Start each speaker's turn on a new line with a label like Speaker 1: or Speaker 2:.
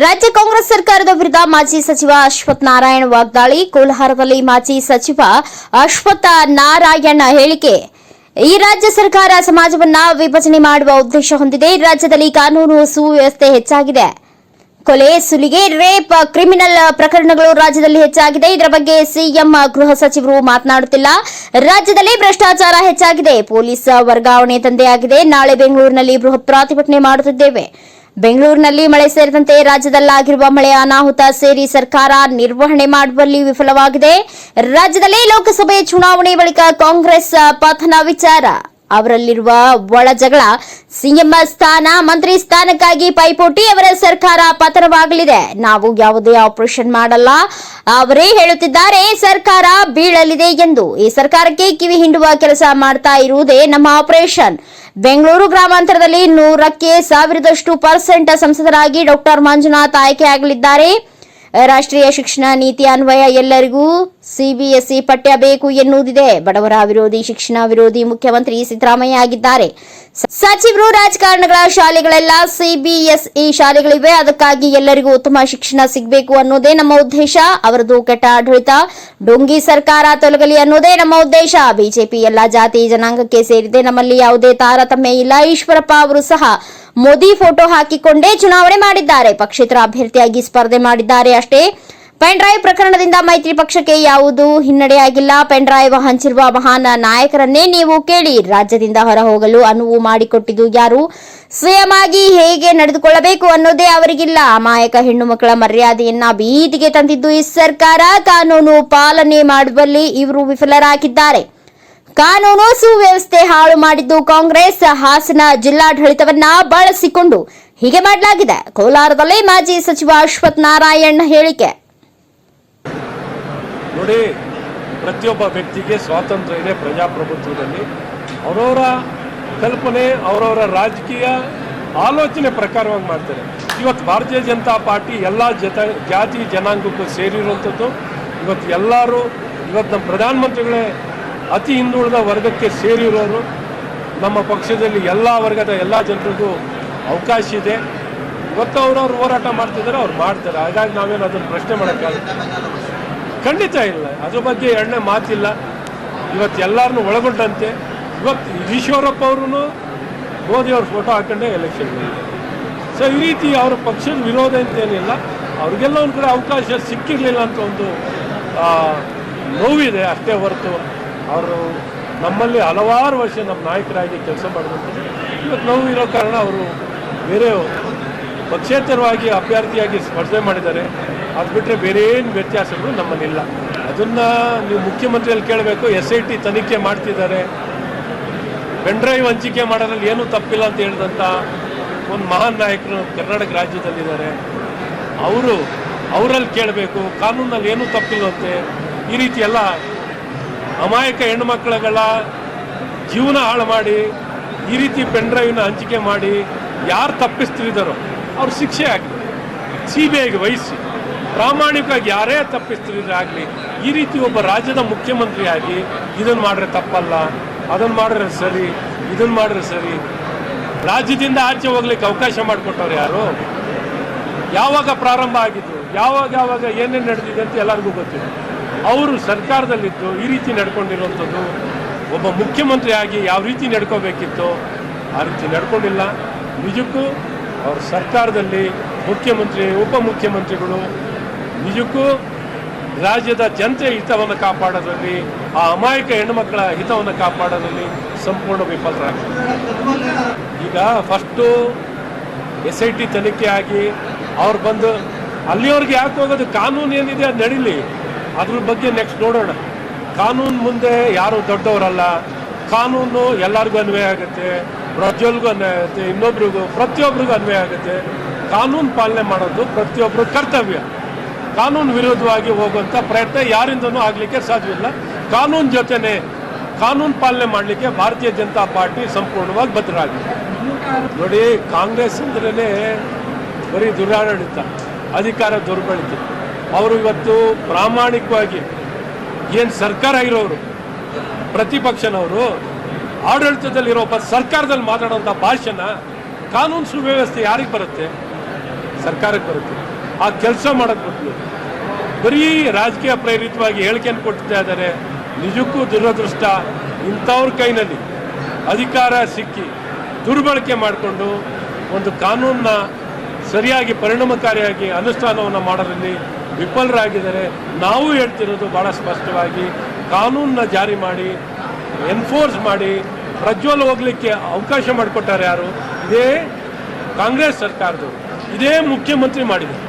Speaker 1: ರಾಜ್ಯ ಕಾಂಗ್ರೆಸ್ ಸರ್ಕಾರದ ವಿರುದ್ಧ ಮಾಜಿ ಸಚಿವ ಅಶ್ವಥ್ ನಾರಾಯಣ್ ವಾಗ್ದಾಳಿ. ಕೋಲಾರದಲ್ಲಿ ಮಾಜಿ ಸಚಿವ ಅಶ್ವಥ್ ನಾರಾಯಣ್ ಹೇಳಿಕೆ. ಈ ರಾಜ್ಯ ಸರ್ಕಾರ ಸಮಾಜವನ್ನ ವಿಭಜನೆ ಮಾಡುವ ಉದ್ದೇಶ ಹೊಂದಿದೆ. ರಾಜ್ಯದಲ್ಲಿ ಕಾನೂನು ಸುವ್ಯವಸ್ಥೆ ಹೆಚ್ಚಾಗಿದೆ. ಕೊಲೆ, ಸುಲಿಗೆ, ರೇಪ್, ಕ್ರಿಮಿನಲ್ ಪ್ರಕರಣಗಳು ರಾಜ್ಯದಲ್ಲಿ ಹೆಚ್ಚಾಗಿದೆ. ಇದರ ಬಗ್ಗೆ ಸಿಎಂ ಗೃಹ ಸಚಿವರು ಮಾತನಾಡುತ್ತಿಲ್ಲ. ರಾಜ್ಯದಲ್ಲಿ ಭ್ರಷ್ಟಾಚಾರ ಹೆಚ್ಚಾಗಿದೆ. ಪೊಲೀಸ್ ವರ್ಗಾವಣೆ ತಂದೆಯಾಗಿದೆ ನಾಳೆ ಬೆಂಗಳೂರಿನಲ್ಲಿ ಬೃಹತ್ ಪ್ರತಿಭಟನೆ ಮಾಡುತ್ತಿದ್ದೇವೆ. ಬೆಂಗಳೂರಿನಲ್ಲಿ ಮಳೆ ಸೇರಿದಂತೆ ರಾಜ್ಯದಲ್ಲಾಗಿರುವ ಮಳೆಯ ಅನಾಹುತ ಸೇರಿ ಸರ್ಕಾರ ನಿರ್ವಹಣೆ ಮಾಡುವಲ್ಲಿ ವಿಫಲವಾಗಿದೆ. ರಾಜ್ಯದಲ್ಲಿ ಲೋಕಸಭೆ ಚುನಾವಣೆ ಬಳಿಕ ಕಾಂಗ್ರೆಸ್ ಪತನ ವಿಚಾರ. ಅವರಲ್ಲಿರುವ ಒಳ ಜಗಳ. ಸಿಎಂ ಸ್ಥಾನ, ಮಂತ್ರಿ ಸ್ಥಾನಕ್ಕಾಗಿ ಪೈಪೋಟಿ, ಅವರ ಸರ್ಕಾರ ಪತನವಾಗಲಿದೆ. ನಾವು ಯಾವುದೇ ಆಪರೇಷನ್ ಮಾಡಲ್ಲ. ಅವರೇ ಹೇಳುತ್ತಿದ್ದಾರೆ, ಸರ್ಕಾರ ಬೀಳಲಿದೆ ಎಂದು. ಈ ಸರ್ಕಾರಕ್ಕೆ ಕಿವಿ ಹಿಂಡುವ ಕೆಲಸ ಮಾಡ್ತಾ ಇರುವುದೇ ನಮ್ಮ ಆಪರೇಷನ್. ಬೆಂಗಳೂರು ಗ್ರಾಮಾಂತರದಲ್ಲಿ ನೂರಕ್ಕೆ ಸಾವಿರದಷ್ಟು ಪರ್ಸೆಂಟ್ ಸಂಸದರಾಗಿ ಡಾಕ್ಟರ್ ಮಂಜುನಾಥ್ ಆಯ್ಕೆಯಾಗಲಿದ್ದಾರೆ. ರಾಷ್ಟ್ರೀಯ ಶಿಕ್ಷಣ ನೀತಿ ಅನ್ವಯ ಎಲ್ಲರಿಗೂ ಸಿಬಿಎಸ್ಇ ಪಠ್ಯ ಬೇಕು ಎನ್ನುವುದಿದೆ. ಬಡವರ ವಿರೋಧಿ, ಶಿಕ್ಷಣ ವಿರೋಧಿ ಮುಖ್ಯಮಂತ್ರಿ ಸಿದ್ದರಾಮಯ್ಯ ಆಗಿದ್ದಾರೆ. ಸಚಿವರು ರಾಜಕಾರಣಗಳ ಶಾಲೆಗಳೆಲ್ಲ ಸಿಬಿಎಸ್ಇ ಶಾಲೆಗಳಿವೆ. ಅದಕ್ಕಾಗಿ ಎಲ್ಲರಿಗೂ ಉತ್ತಮ ಶಿಕ್ಷಣ ಸಿಗಬೇಕು ಅನ್ನೋದೇ ನಮ್ಮ ಉದ್ದೇಶ. ಅವರದು ಕೆಟ್ಟ ಆಡಳಿತ, ಡೊಂಗಿ ಸರ್ಕಾರ ತೊಲಗಲಿ ಅನ್ನೋದೇ ನಮ್ಮ ಉದ್ದೇಶ. ಬಿಜೆಪಿ ಎಲ್ಲ ಜಾತಿ ಜನಾಂಗಕ್ಕೆ ಸೇರಿದೆ. ನಮ್ಮಲ್ಲಿ ಯಾವುದೇ ತಾರತಮ್ಯ ಇಲ್ಲ. ಈಶ್ವರಪ್ಪ ಅವರು ಸಹ ಮೋದಿ ಫೋಟೋ ಹಾಕಿಕೊಂಡೇ ಚುನಾವಣೆ ಮಾಡಿದ್ದಾರೆ. ಪಕ್ಷೇತರ ಅಭ್ಯರ್ಥಿಯಾಗಿ ಸ್ಪರ್ಧೆ ಮಾಡಿದ್ದಾರೆ ಅಷ್ಟೇ. ಪೆನ್ ಡ್ರೈವ್ ಪ್ರಕರಣದಿಂದ ಮೈತ್ರಿ ಪಕ್ಷಕ್ಕೆ ಯಾವುದೂ ಹಿನ್ನಡೆಯಾಗಿಲ್ಲ. ಪೆನ್ ಡ್ರೈವ್ ಹಂಚಿರುವ ಮಹಾನ್ ನಾಯಕರನ್ನೇ ನೀವು ಕೇಳಿ. ರಾಜ್ಯದಿಂದ ಹೊರ ಹೋಗಲು ಅನುವು ಮಾಡಿಕೊಟ್ಟಿದ್ದು ಯಾರು? ಸ್ವಯಂ ಆಗಿ ಹೇಗೆ ನಡೆದುಕೊಳ್ಳಬೇಕು ಅನ್ನೋದೇ ಅವರಿಗಿಲ್ಲ. ಅಮಾಯಕ ಹೆಣ್ಣು ಮಕ್ಕಳ ಮರ್ಯಾದೆಯನ್ನ ಬೀದಿಗೆ ತಂದಿದ್ದು ಈ ಸರ್ಕಾರ. ಕಾನೂನು ಪಾಲನೆ ಮಾಡುವಲ್ಲಿ ಇವರು ವಿಫಲರಾಗಿದ್ದಾರೆ. ಕಾನೂನು ಸುವ್ಯವಸ್ಥೆ ಹಾಳು ಮಾಡಿದ್ದು ಕಾಂಗ್ರೆಸ್. ಹಾಸನ ಜಿಲ್ಲಾಡಳಿತವನ್ನ ಬಳಸಿಕೊಂಡು ಹೀಗೆ ಮಾಡಲಾಗಿದೆ. ಕೋಲಾರದಲ್ಲಿ ಮಾಜಿ ಸಚಿವ ಅಶ್ವಥ್ ನಾರಾಯಣ್ ಹೇಳಿಕೆ.
Speaker 2: ನೋಡಿ ಪ್ರತಿಯೊಬ್ಬ ವ್ಯಕ್ತಿಗೆ ಸ್ವಾತಂತ್ರ್ಯ ಇದೆ ಪ್ರಜಾಪ್ರಭುತ್ವದಲ್ಲಿ. ಅವರವರ ಕಲ್ಪನೆ, ಅವರವರ ರಾಜಕೀಯ ಆಲೋಚನೆ ಪ್ರಕಾರವಾಗಿ ಮಾಡ್ತಾರೆ. ಇವತ್ತು ಭಾರತೀಯ ಜನತಾ ಪಾರ್ಟಿ ಎಲ್ಲ ಜತ ಜಾತಿ ಜನಾಂಗಕ್ಕೂ ಸೇರಿರುವಂಥದ್ದು. ಇವತ್ತು ಎಲ್ಲರೂ, ಇವತ್ತು ನಮ್ಮ ಪ್ರಧಾನಮಂತ್ರಿಗಳೇ ಅತಿ ಹಿಂದುಳಿದ ವರ್ಗಕ್ಕೆ ಸೇರಿರೋರು. ನಮ್ಮ ಪಕ್ಷದಲ್ಲಿ ಎಲ್ಲ ವರ್ಗದ ಎಲ್ಲ ಜನರಿಗೂ ಅವಕಾಶ ಇದೆ. ಇವತ್ತು ಅವರವ್ರು ಹೋರಾಟ ಮಾಡ್ತಿದ್ದಾರೆ, ಅವ್ರು ಮಾಡ್ತಾರೆ. ಹಾಗಾಗಿ ನಾವೇನು ಅದನ್ನು ಪ್ರಶ್ನೆ ಮಾಡೋಕ್ಕಾಗುತ್ತೆ ಖಂಡಿತ ಇಲ್ಲ. ಅದ್ರ ಬಗ್ಗೆ ಎರಡನೇ ಮಾತಿಲ್ಲ. ಇವತ್ತು ಎಲ್ಲರನ್ನೂ ಒಳಗೊಂಡಂತೆ. ಇವತ್ತು ಈಶ್ವರಪ್ಪ ಅವರು ಮೋದಿ ಅವ್ರ ಫೋಟೋ ಹಾಕೊಂಡೇ ಎಲೆಕ್ಷನ್ ಸೊ ಈ ರೀತಿ ಅವರ ಪಕ್ಷದ ವಿರೋಧ ಅಂತೇನಿಲ್ಲ ಅವ್ರಿಗೆಲ್ಲ ಒಂದು ಕಡೆ ಅವಕಾಶ ಸಿಕ್ಕಿರಲಿಲ್ಲ ಅಂತ ಒಂದು ನೋವಿದೆ ಅಷ್ಟೇ ಹೊರತು. ಅವರು ನಮ್ಮಲ್ಲಿ ಹಲವಾರು ವರ್ಷ ನಮ್ಮ ನಾಯಕರಾಗಿ ಕೆಲಸ ಮಾಡಿದಂಥದ್ದು ಇವತ್ತು ನೋವು ಇರೋ ಕಾರಣ ಅವರು ಬೇರೆ ಪಕ್ಷೇತರವಾಗಿ ಅಭ್ಯರ್ಥಿಯಾಗಿ ಸ್ಪರ್ಧೆ ಮಾಡಿದ್ದಾರೆ ಅದು ಬಿಟ್ಟರೆ ಬೇರೆ ಏನು ವ್ಯತ್ಯಾಸಗಳು ನಮ್ಮಲ್ಲಿಲ್ಲ. ಅದನ್ನು ನೀವು ಮುಖ್ಯಮಂತ್ರಿಯಲ್ಲಿ ಕೇಳಬೇಕು, ಎಸ್ ಐ ಟಿ ತನಿಖೆ ಮಾಡ್ತಿದ್ದಾರೆ. ಪೆನ್ ಡ್ರೈವ್ ಹಂಚಿಕೆ ಮಾಡೋದ್ರಲ್ಲಿ ಏನೂ ತಪ್ಪಿಲ್ಲ ಅಂತ ಹೇಳಿದಂಥ ಒಂದು ಮಹಾನ್ ನಾಯಕರು ಕರ್ನಾಟಕ ರಾಜ್ಯದಲ್ಲಿದ್ದಾರೆ. ಅವರು ಅವರಲ್ಲಿ ಕೇಳಬೇಕು, ಕಾನೂನಲ್ಲಿ ಏನೂ ತಪ್ಪಿಲ್ಲಂತೆ ಈ ರೀತಿ ಎಲ್ಲ ಅಮಾಯಕ ಹೆಣ್ಣುಮಕ್ಕಳುಗಳ ಜೀವನ ಹಾಳು ಮಾಡಿ, ಈ ರೀತಿ ಪೆನ್ಡ್ರೈವ್ನ ಹಂಚಿಕೆ ಮಾಡಿ ಯಾರು ತಪ್ಪಿಸ್ತಿದ್ದಾರೋ ಅವ್ರು ಶಿಕ್ಷೆ ಆಗಲಿ ಸಿ ಬಿ ಐಗೆ ವಹಿಸಿ, ಪ್ರಾಮಾಣಿಕವಾಗಿ ಯಾರೇ ತಪ್ಪಿಸ್ತಿದ್ರೆ ಆಗಲಿ, ಈ ರೀತಿ ಒಬ್ಬ ರಾಜ್ಯದ ಮುಖ್ಯಮಂತ್ರಿಯಾಗಿ ಇದನ್ನು ಮಾಡಿದ್ರೆ ತಪ್ಪಲ್ಲ ಅದನ್ನು ಮಾಡಿದ್ರೆ ಸರಿ ಇದನ್ನು ಮಾಡಿದ್ರೆ ಸರಿ, ರಾಜ್ಯದಿಂದ ಆಚೆ ಹೋಗ್ಲಿಕ್ಕೆ ಅವಕಾಶ ಮಾಡಿಕೊಟ್ಟವ್ರು ಯಾರು? ಯಾವಾಗ ಪ್ರಾರಂಭ ಆಗಿದ್ದು, ಯಾವಾಗ ಯಾವಾಗ ಏನೇನು ನಡೆದಿದೆ ಅಂತ ಎಲ್ಲರಿಗೂ ಗೊತ್ತಿದೆ. ಅವರು ಸರ್ಕಾರದಲ್ಲಿದ್ದು ಈ ರೀತಿ ನಡ್ಕೊಂಡಿರುವಂಥದ್ದು, ಒಬ್ಬ ಮುಖ್ಯಮಂತ್ರಿಯಾಗಿ ಯಾವ ರೀತಿ ನಡ್ಕೋಬೇಕಿತ್ತು, ಆ ರೀತಿ ನಡ್ಕೊಂಡಿಲ್ಲ. ನಿಜಕ್ಕೂ ಅವ್ರ ಸರ್ಕಾರದಲ್ಲಿ ಮುಖ್ಯಮಂತ್ರಿ, ಉಪಮುಖ್ಯಮಂತ್ರಿಗಳು ನಿಜಕ್ಕೂ ರಾಜ್ಯದ ಜನತೆ ಹಿತವನ್ನು ಕಾಪಾಡೋದ್ರಲ್ಲಿ, ಆ ಅಮಾಯಕ ಹೆಣ್ಣುಮಕ್ಕಳ ಹಿತವನ್ನು ಕಾಪಾಡೋದ್ರಲ್ಲಿ ಸಂಪೂರ್ಣ ವಿಫಲರಾಗಿದೆ ಈಗ ಫಸ್ಟು ಎಸ್ ಐ ಟಿ ತನಿಖೆ ಆಗಿ ಅವ್ರು ಬಂದು ಅಲ್ಲಿಯವ್ರಿಗೆ ಯಾಕೆ ಹೋಗೋದು? ಕಾನೂನು ಏನಿದೆ ಅದು ನಡೀಲಿ. ಅದ್ರ ಬಗ್ಗೆ ನೆಕ್ಸ್ಟ್ ನೋಡೋಣ. ಕಾನೂನು ಮುಂದೆ ಯಾರು ದೊಡ್ಡವರಲ್ಲ, ಕಾನೂನು ಎಲ್ಲರಿಗೂ ಅನ್ವಯ ಆಗುತ್ತೆ. ಪ್ರಜ್ವಲ್ಗೂ ಅನ್ವಯ ಆಗುತ್ತೆ, ಇನ್ನೊಬ್ರಿಗೂ ಪ್ರತಿಯೊಬ್ಬರಿಗೂ ಅನ್ವಯ ಆಗುತ್ತೆ. ಕಾನೂನು ಪಾಲನೆ ಮಾಡೋದು ಪ್ರತಿಯೊಬ್ಬರ ಕರ್ತವ್ಯ. ಕಾನೂನು ವಿರೋಧವಾಗಿ ಹೋಗುವಂಥ ಪ್ರಯತ್ನ ಯಾರಿಂದನೂ ಆಗಲಿಕ್ಕೆ ಸಾಧ್ಯವಿಲ್ಲ. ಕಾನೂನು ಜೊತೆನೆ ಕಾನೂನು ಪಾಲನೆ ಮಾಡಲಿಕ್ಕೆ ಭಾರತೀಯ ಜನತಾ ಪಾರ್ಟಿ ಸಂಪೂರ್ಣವಾಗಿ ಬದ್ಧರಾಗಿದೆ. ನೋಡಿ, ಕಾಂಗ್ರೆಸ್ ಅಂದ್ರೇ ಬರೀ ದುರಾಡಳಿತ, ಅಧಿಕಾರ ದುರ್ಬಳಕೆ. ಅವರು ಇವತ್ತು ಪ್ರಾಮಾಣಿಕವಾಗಿ ಏನು ಸರ್ಕಾರ ಇರೋರು, ಪ್ರತಿಪಕ್ಷನವರು ಆಡಳಿತದಲ್ಲಿರೋ ಒಬ್ಬ ಸರ್ಕಾರದಲ್ಲಿ ಮಾತಾಡುವಂಥ ಭಾಷೆನ ಕಾನೂನು ಸುವ್ಯವಸ್ಥೆ ಯಾರಿಗೆ ಬರುತ್ತೆ? ಸರ್ಕಾರಕ್ಕೆ ಬರುತ್ತೆ. ಆ ಕೆಲಸ ಮಾಡೋಕ್ಕೆ ಬರ್ತದೆ ಬರೀ ರಾಜಕೀಯ ಪ್ರೇರಿತವಾಗಿ ಹೇಳಿಕೆಯನ್ನು ಕೊಡ್ತಾ ಇದ್ದಾರೆ. ನಿಜಕ್ಕೂ ದುರದೃಷ್ಟ ಇಂಥವ್ರ ಕೈನಲ್ಲಿ. ಅಧಿಕಾರ ಸಿಕ್ಕಿ ದುರ್ಬಳಕೆ ಮಾಡಿಕೊಂಡು ಒಂದು ಕಾನೂನನ್ನ ಸರಿಯಾಗಿ ಪರಿಣಾಮಕಾರಿಯಾಗಿ ಅನುಷ್ಠಾನವನ್ನು ಮಾಡೋದ್ರಲ್ಲಿ ವಿಫಲರಾಗಿದ್ದಾರೆ. ನಾವು ಹೇಳ್ತಿರೋದು ಭಾಳ ಸ್ಪಷ್ಟವಾಗಿ ಕಾನೂನನ್ನ ಜಾರಿ ಮಾಡಿ ಎನ್ಫೋರ್ಸ್ ಮಾಡಿ ಪ್ರಜ್ವಲ್ ಹೋಗ್ಲಿಕ್ಕೆ ಅವಕಾಶ ಮಾಡಿಕೊಟ್ಟಾರೆ ಯಾರು? ಇದೇ ಕಾಂಗ್ರೆಸ್ ಸರ್ಕಾರದವರು. ಇದೇ ಮುಖ್ಯಮಂತ್ರಿ ಮಾಡಿದ್ದಾರೆ